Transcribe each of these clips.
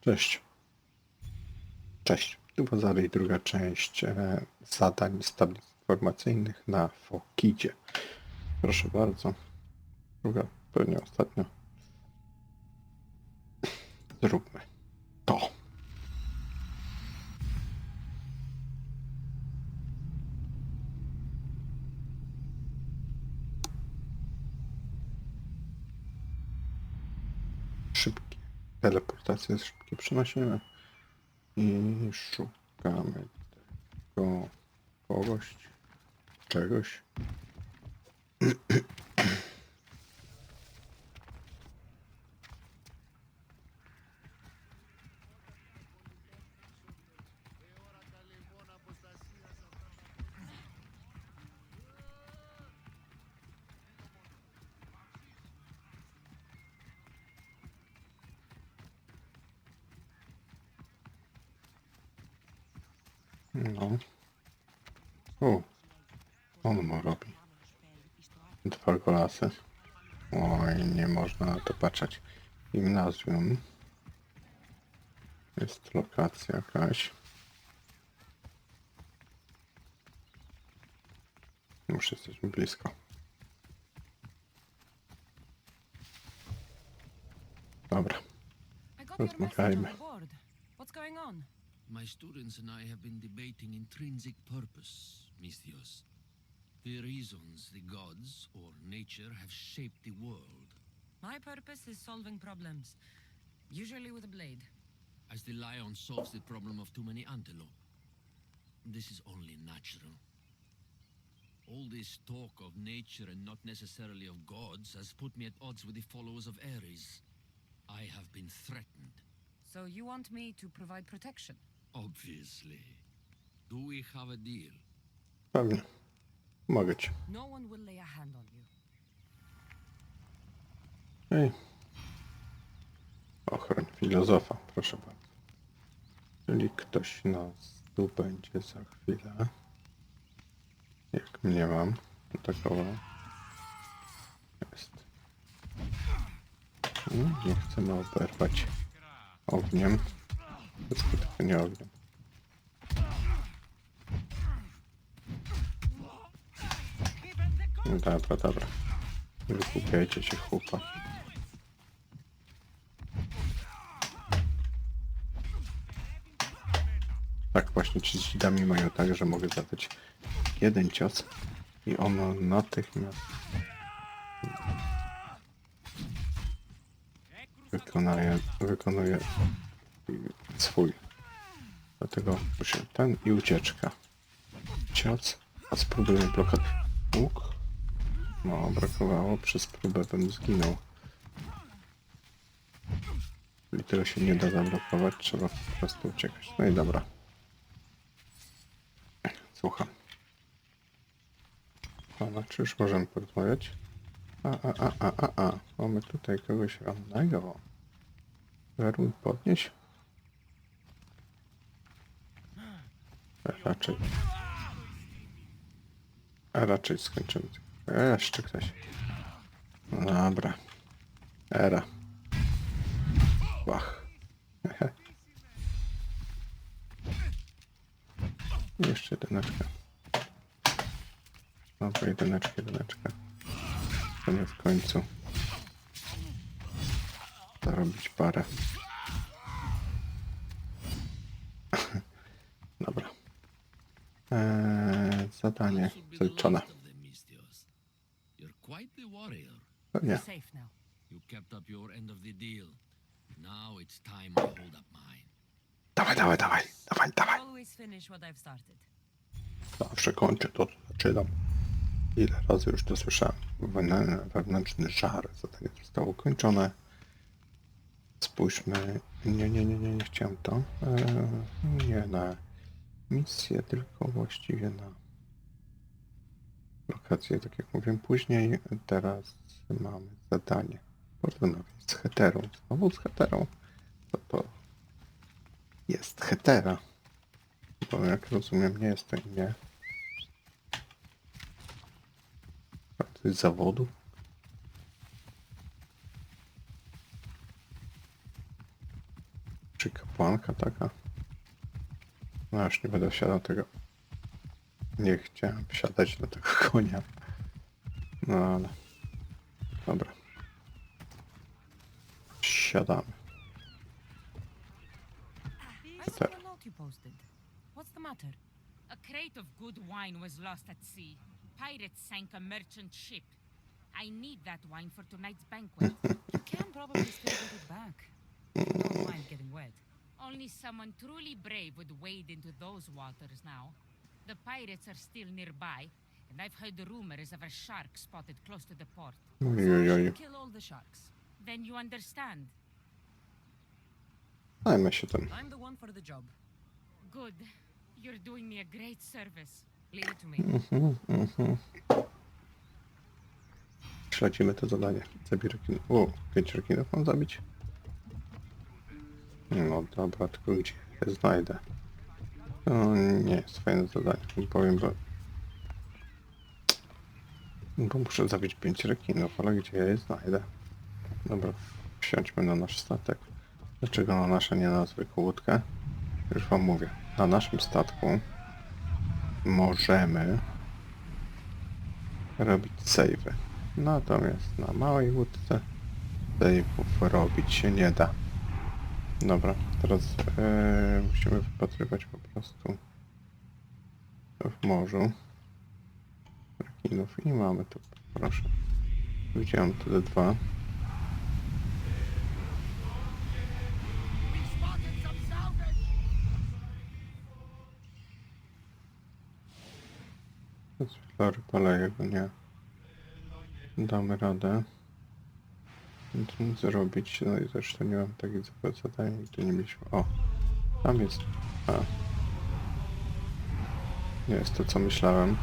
Cześć. Cześć. Tu Bazary i druga część e, zadań z tablic informacyjnych na Fokidzie. Proszę bardzo. Druga, pewnie ostatnia. Zróbmy to. Szybkie. Teleportacja, szybkie przenosimy. I szukamy tego kogoś, czegoś. No. O, on mu robi. Dwa golasy. Oj, nie można na to patrzeć. Gimnazjum. Jest lokacja jakaś. Już jesteśmy blisko. Dobra. Rozmawiajmy. My students and I have been debating intrinsic purpose, Misthios. The reasons the gods or nature have shaped the world. My purpose is solving problems, usually with a blade. As the lion solves the problem of too many antelope. This is only natural. All this talk of nature and not necessarily of gods has put me at odds with the followers of Ares. I have been threatened, So you want me to provide protection? Obviously. Do we have a deal? Pewnie. Mogę ci. No one will lay a hand on you. Ej. Ochroń filozofa, proszę bardzo. Czyli ktoś nas tu będzie za chwilę. Jak mnie mam atakował. Jest. Mm, Nie chcemy oberwać ogniem. Bezskutecznie ogniem. No Dobra, dobra. Nie wygłupiajcie się chłopaki. Tak właśnie ci z dzidami mają tak, że mogę zadać jeden cios i ono natychmiast wykonuje, wykonuje swój. Dlatego muszę ten i ucieczka. Cios, a spróbujemy blokady. Łuk. No, brakowało, przez próbę bym zginął. Czyli tego się nie da zablokować, trzeba po prostu uciekać. No i dobra. Słucham. Pana, czy już możemy porozmawiać? A, a, a, a, a, a. Mamy tutaj kogoś rannego. Weruj podnieś. Raczej. A raczej skończymy. Jeszcze ktoś. Dobra. Era. Bach. Jeszcze jedyneczka. Dobra, jedyneczka, jedyneczka. Koniec końcu. Zarobić parę. Time I hold up mine. Dawaj, dawaj, dawaj, dawaj, dawaj. Zawsze kończę to, co zaczynam. Ile razy już to słyszałem. Wewnętrzny, żar. Zadanie zostało kończone. Spójrzmy. Nie, nie, nie, nie, nie chciałem to. Eee, nie na misję, tylko właściwie na lokację, tak jak mówiłem później. Teraz mamy zadanie. Porozmawiać z heterą. Znowu z heterą. To to jest hetera. Bo jak rozumiem, nie jest to imię. Jest zawodu? Czy kapłanka taka? No już nie będę wsiadał tego. Nie chciałem wsiadać do tego konia. No ale... Dobra. Siadamy. I saw a note you posted. What's the matter? A crate of good wine was lost at sea. Pirates sank a merchant ship. I need that wine for tonight's banquet. You can probably still get it back. Getting wet. Only someone truly brave would wade into those waters now. The pirates are still nearby, and I've heard rumors of a shark spotted close to the port. So I kill all the sharks. Then you understand. Zajmę się tym. I'm the one for the job. Good. You're doing me a great service. Leave it to me. Mhm, mhm. Śledzimy to zadanie. Zabij rekinów. O, pięć rekinów mam zabić? No dobra, tylko gdzie je znajdę? To nie jest fajne zadanie, nie powiem, bo... Bo muszę zabić pięć rekinów, ale gdzie je znajdę? Dobra, wsiądźmy na nasz statek. Dlaczego na nasze, nie na zwykłą łódkę? Już wam mówię. Na naszym statku możemy robić savey. Natomiast na małej łódce save'ów robić się nie da. Dobra, teraz e, musimy wypatrywać po prostu w morzu rekinów i mamy tu, proszę. Widziałem tu te dwa. Flory paleje go nie. Damy radę. Nic zrobić. No i zresztą nie mam takich zadań, nigdy nie mieliśmy. O! Tam jest. A. Nie jest to co myślałem.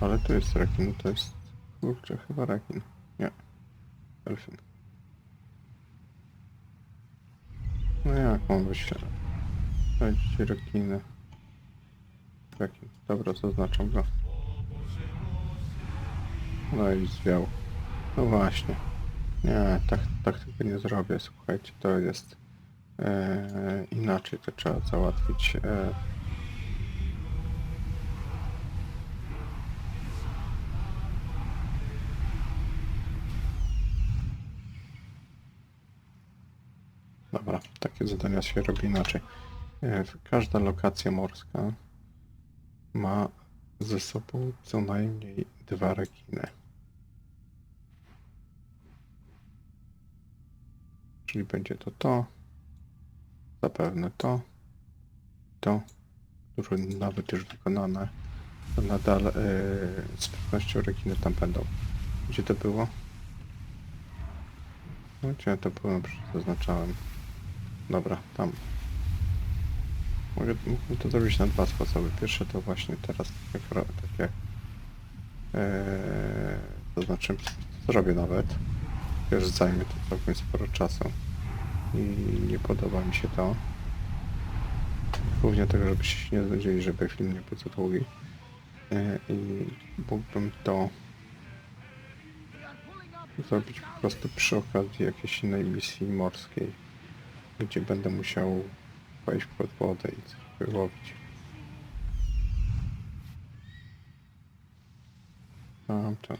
Ale tu jest rekin, to jest. Kurczę, chyba rekin. Nie. Delfin. No jak mam być? Wejdźcie rekiny. Rekin. Dobra, zaznaczam go. No i zwiał. No właśnie. Nie, tak, tak tego nie zrobię. Słuchajcie, to jest e, inaczej. To trzeba załatwić. E, Dobra, takie zadania się robi inaczej. E, każda lokacja morska ma ze sobą co najmniej dwa rekiny. Czyli będzie to to, zapewne to, to, które nawet już wykonane, to nadal yy, z pewnością rekiny tam będą. Gdzie to było? No, gdzie to było? Zaznaczałem. Dobra, tam. Mogę, mógłbym to zrobić na dwa sposoby. Pierwsze to właśnie teraz tak jak, e, to znaczy zrobię nawet. Wiesz, zajmie to całkiem sporo czasu i nie podoba mi się to. Głównie tego, żebyście się nie znudzili, żeby film nie był długi. E, I mógłbym to zrobić po prostu przy okazji jakiejś innej misji morskiej, gdzie będę musiał wejść pod wodę i coś wyłowić. To,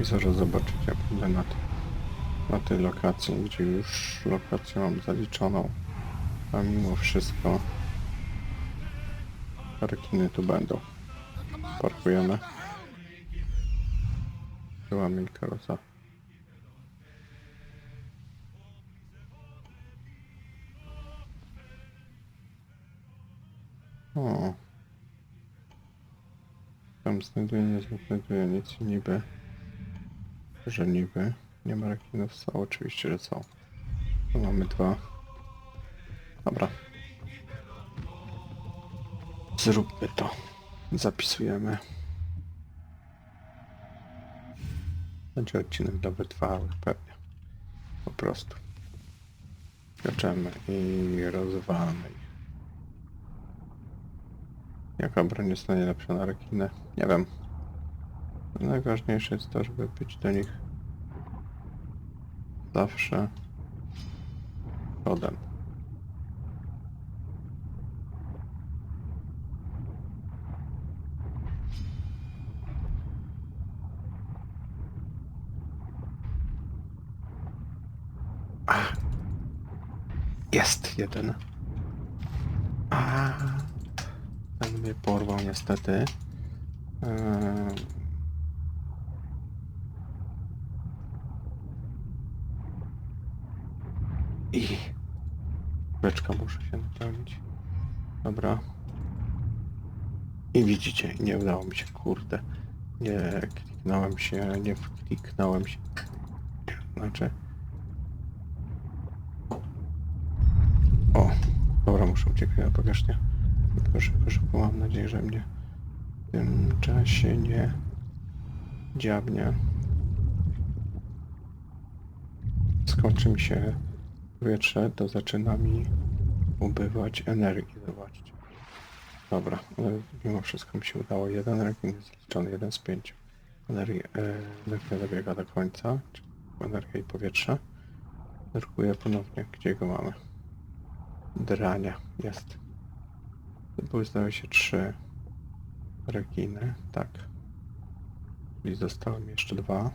I zaraz zobaczycie, będę na, na tej lokacji, gdzie już lokację mam zaliczoną, a mimo wszystko rekiny tu będą. Parkujemy. Była mi karosa. O. Tam znajduję, nie znajduję nic niby. Że niby. Nie ma rekinów, są oczywiście, że są. Tu mamy dwa. Dobra. Zróbmy to. Zapisujemy. Będzie odcinek dla wytrwałych pewnie. Po prostu. Skaczemy i rozwalamy ich. Jaka broń jest najlepsza na rekinę? Nie wiem. Najważniejsze jest to, żeby być do nich zawsze przodem. Ach. Jest jeden. A, ten mnie porwał niestety. Eee, I muszę się napełnić. Dobra. I widzicie, nie udało mi się, kurde. Nie kliknąłem się, nie wkliknąłem się. Znaczy. O, dobra, muszę uciekać na powierzchnię. Szybko, szybko, szybko. Mam nadzieję, że mnie w tym czasie nie dziabnie. Skończy mi się powietrze, to zaczyna mi ubywać energii. Zobaczcie. Dobra, mimo wszystko mi się udało. Jeden rekin jest zliczony, jeden z pięciu. Energia, e, energia dobiega do końca, energia i powietrze. Drukuję ponownie, gdzie go mamy. Drania, jest. Były zdaje się trzy rekiny, tak. Czyli zostały mi jeszcze dwa.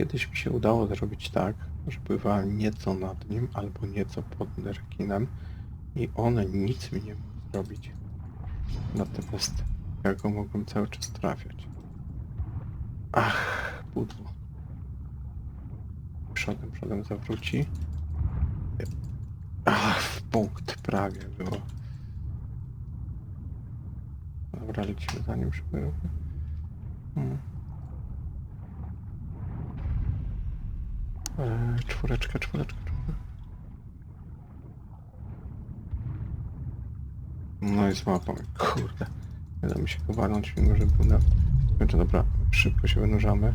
Kiedyś mi się udało zrobić tak, że pływałem nieco nad nim albo nieco pod rekinem i one nic mi nie mogły zrobić. Natomiast ja go mogłem cały czas trafiać. Ach, pudło. Przodem, przodem zawróci. Ach, w punkt prawie było. Dobra, lecimy za nim szybko. Hmm. Eee, czwóreczka, czwóreczka, czwóreczka. No i złapał mnie, kurde. Nie da mi się go walnąć, mimo że był na... Dobra, szybko się wynurzamy.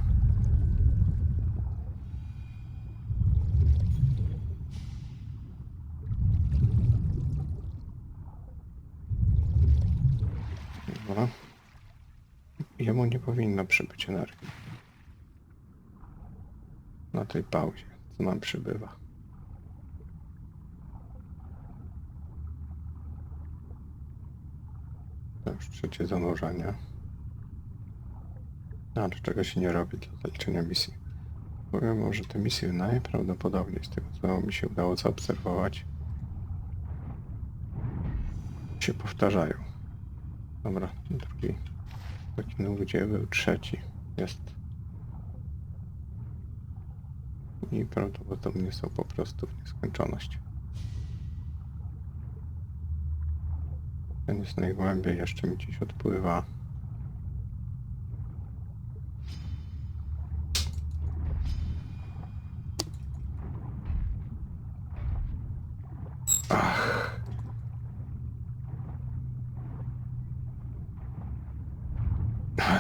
Dobra. Jemu nie powinno przybyć energii. Tej pauzie, co nam przybywa. To już trzecie zanurzenie. A, czy czego się nie robi dla zaliczenia misji? Powiem wam, że te misje najprawdopodobniej z tego co mi się udało zaobserwować się powtarzają. Dobra, drugi taki gdzie był trzeci jest. I prawdopodobnie są po prostu w nieskończoność. Ten jest najgłębiej, jeszcze mi gdzieś odpływa. Ach.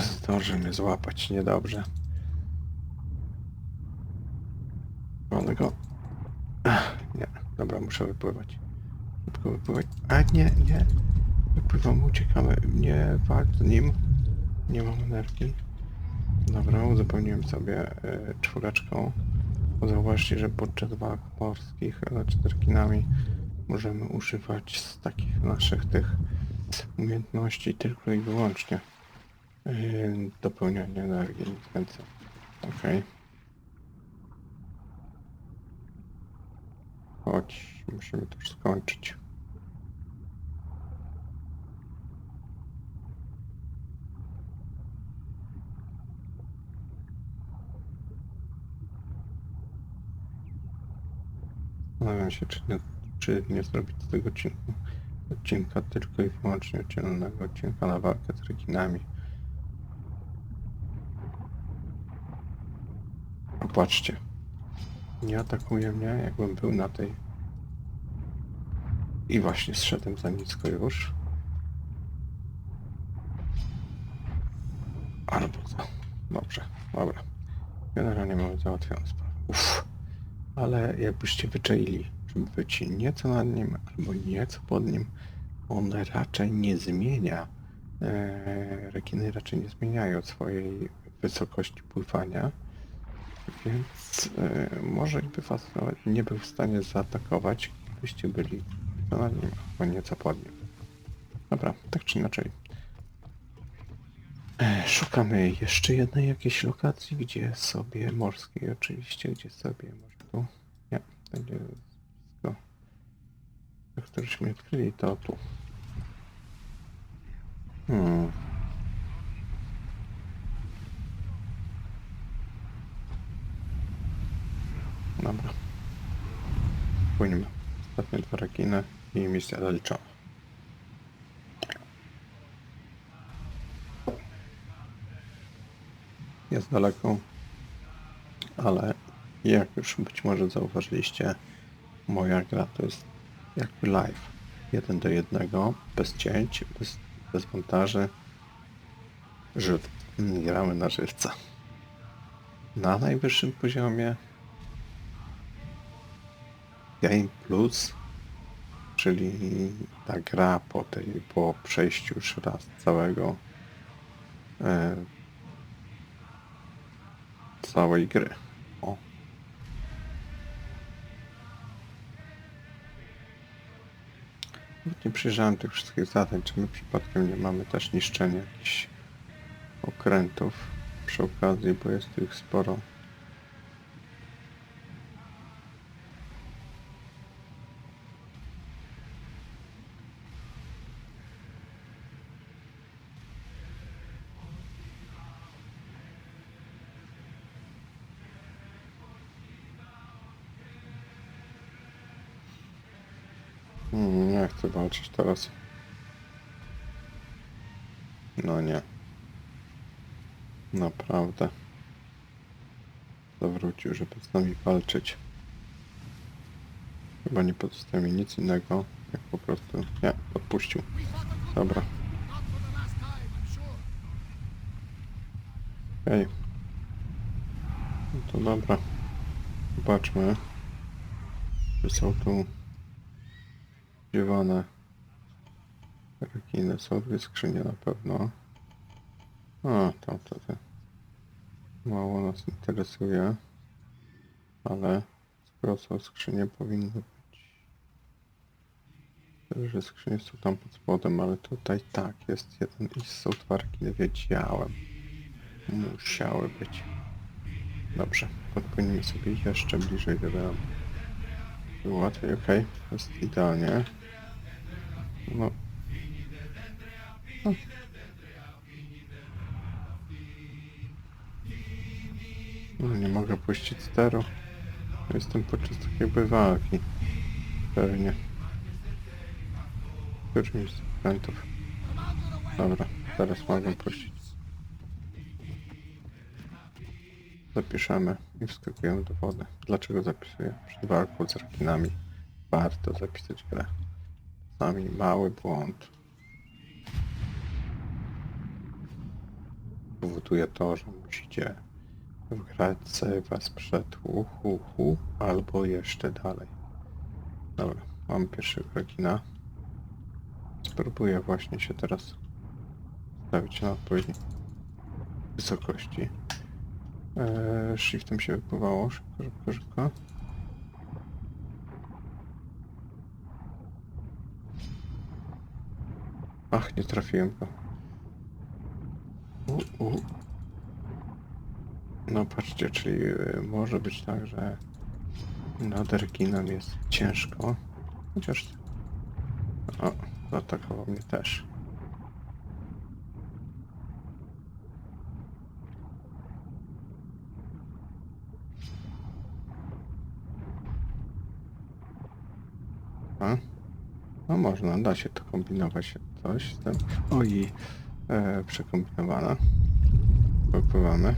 Zdąży złapać, niedobrze. Wolę go. Ach, nie, dobra, muszę wypływać. Szybko wypływać. A nie, nie. Wypływamy, uciekamy. Nie walcz z nim. Nie mam energii. Dobra, uzupełniłem sobie y, czwóreczką. Zauważcie, że podczas walk morskich, z rekinami, możemy używać z takich naszych tych umiejętności tylko i wyłącznie yy, dopełniania energii, nic. Okej. Chodź, musimy to już skończyć. Zastanawiam się, czy nie, czy nie zrobić z tego odcinku, odcinka tylko i wyłącznie oddzielnego odcinka na walkę z rekinami. Popatrzcie. Nie atakuje mnie, jakbym był na tej... I właśnie zszedłem za nisko już. Albo za... Dobrze, dobra. Generalnie mamy załatwioną sprawę. Uff. Ale jakbyście wyczaili, być nieco nad nim albo nieco pod nim. On raczej nie zmienia. E, rekiny raczej nie zmieniają swojej wysokości pływania. Więc e, może by was nawet nie był w stanie zaatakować, gdybyście byli nad nim albo nieco pod nim. Dobra, tak czy inaczej. E, Szukamy jeszcze jednej jakiejś lokacji, gdzie sobie morskiej oczywiście, gdzie sobie może tu. Nie, będzie blisko. To, któreśmy odkryli, to tu. Hmm. Dobra. Płyniemy. Ostatnie dwa rekiny i misja zaliczona. jest daleko, ale jak już być może zauważyliście, moja gra to jest jakby live. Jeden do jednego, bez cięć, bez, bez montaży. Żyw. Gramy na żywca. Na najwyższym poziomie Game Plus, czyli ta gra po tej, po przejściu już raz całego e, całej gry. O. Nie przyjrzałem tych wszystkich zadań, czy my przypadkiem nie mamy też niszczenia jakichś okrętów przy okazji, bo jest ich sporo. Walczyć teraz. No nie. Naprawdę. Zawrócił, żeby z nami walczyć. Chyba nie pozostaje mi nic innego, jak po prostu... Nie, odpuścił. Dobra. Okej. No to dobra. Zobaczmy. Czy są tu spodziewane rekiny. Są dwie skrzynie na pewno. A, tam to te. Mało nas interesuje. Ale skoro są skrzynie, powinny być. Że skrzynie są tam pod spodem, ale tutaj tak, jest jeden i są dwa rekiny, wiedziałem. Musiały być. Dobrze, podpłyniemy sobie jeszcze bliżej do ram. Łatwiej, okej, jest idealnie. No. No. Nie mogę puścić steru. Jestem podczas takiej bywalki. Pewnie. Którymś z okrętów. Dobra, teraz mogę puścić. Zapiszemy i wskakujemy do wody. Dlaczego zapisuję? Przed walką z rekinami warto zapisać grę. Czasami mały błąd powoduje to, że musicie wgrać save'a sprzed uhu, hu, albo jeszcze dalej. Dobra, mam pierwszego rekina. Spróbuję właśnie się teraz stawić na odpowiedniej wysokości. Eee, shiftem się wypływało. Szybko, szybko, szybko. Ach, nie trafiłem go. U, u. No patrzcie, czyli e, może być tak, że nad rekinem jest ciężko. Chociaż... O, zaatakował mnie też. A? No można, da się to kombinować coś z tym. Oj, e, przekombinowana. Popływamy.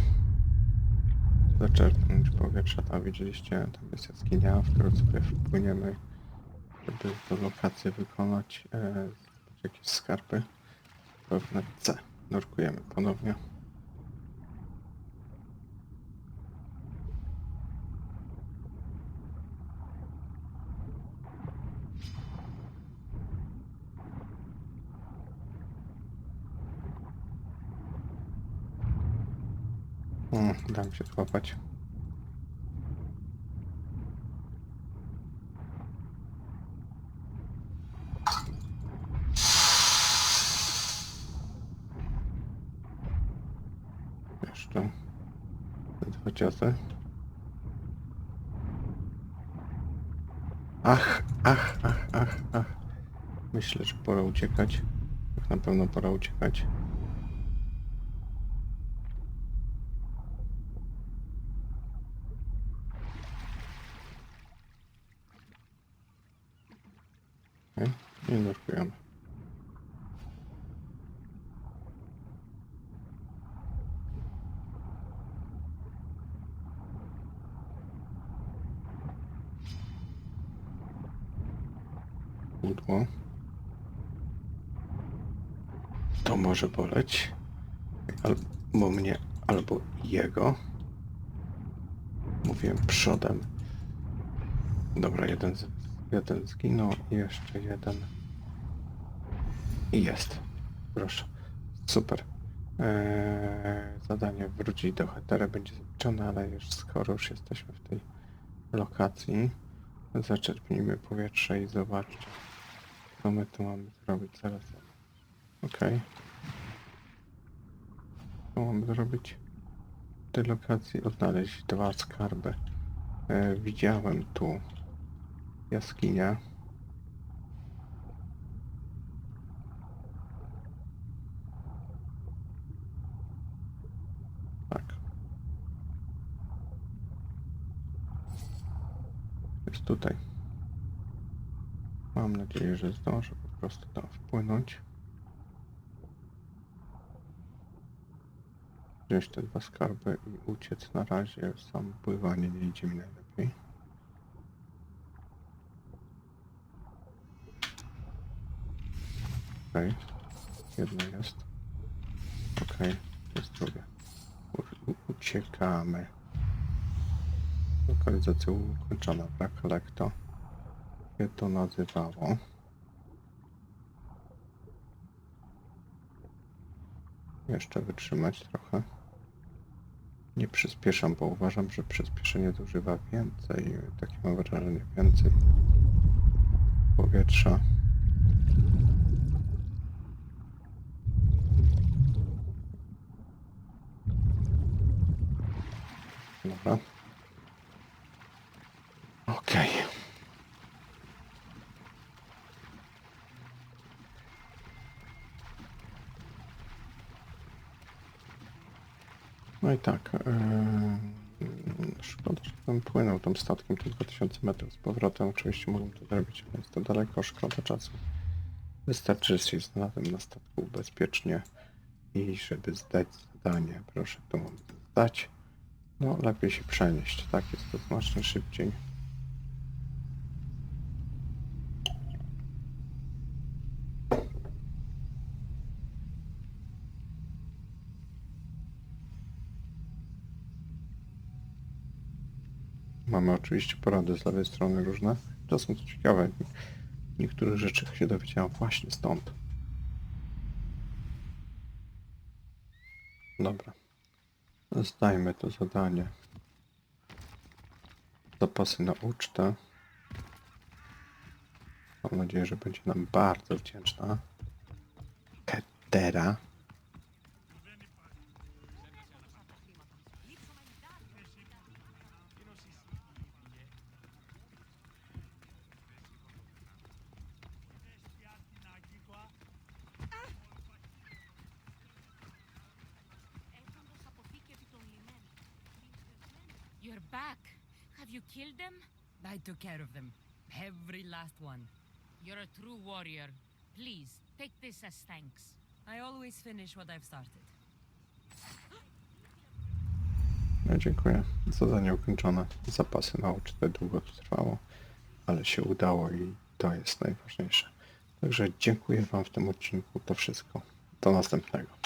Zaczerpnąć powietrza, tam widzieliście, tam jest jaskinia, w którą sobie wpłyniemy, żeby tę lokację wykonać. E, jakieś skarpy. Pewne C. Nurkujemy ponownie. Się złapać. Jeszcze te dwa ciosy. Ach, ach, ach, ach, ach. Myślę, że pora uciekać. Tak na pewno pora uciekać. Okej, nie nurkujemy. Pudło. To może boleć. Albo mnie, albo jego. Mówiłem przodem. Dobra, jeden, z, jeden zginął jeszcze jeden. I jest. Proszę. Super. Eee, zadanie wrócić do hetera będzie zaliczone, ale już skoro już jesteśmy w tej lokacji, zaczerpnijmy powietrze i zobaczcie, co my tu mamy zrobić zaraz. Okej. Co mamy zrobić? W tej lokacji odnaleźć dwa skarby. E, widziałem tu jaskinię. Tak. Jest tutaj. Mam nadzieję, że zdążę po prostu tam wpłynąć. Wziąć te dwa skarby i uciec na razie. Sam pływanie nie idzie mi najlepiej. Okej. Jedno jest. Okej. Jest drugie. U- uciekamy. Lokalizacja ukończona. Brak lekto. Się to nazywało. Jeszcze wytrzymać trochę. Nie przyspieszam, bo uważam, że przyspieszenie zużywa więcej, takie mam wrażenie, więcej powietrza. Dobra. Okej. No i tak. Yy, szkoda, że bym płynął tym statkiem te 2000 metrów z powrotem. Oczywiście mógłbym to zrobić, ale jest to daleko, szkoda czasu. Wystarczy, że się znalazłem na statku bezpiecznie i żeby zdać zadanie. Proszę to zdać. No, lepiej się przenieść, tak? Jest to znacznie szybciej. Mamy oczywiście porady z lewej strony różne. To ciekawe. Niektórych rzeczy się dowiedziałem właśnie stąd. Dobra. Zdajmy to zadanie. Zapasy na ucztę. Mam nadzieję, że będzie nam bardzo wdzięczna. Ketera. Back. Have you killed them? I took care of them. Every last one. You're a true warrior. Please, take this as thanks. I always finish what I've started. No, dziękuję. Zadanie ukończone. Zapasy na ucztę długo to trwało, ale się udało i to jest najważniejsze. Także dziękuję Wam w tym odcinku. To wszystko. Do następnego.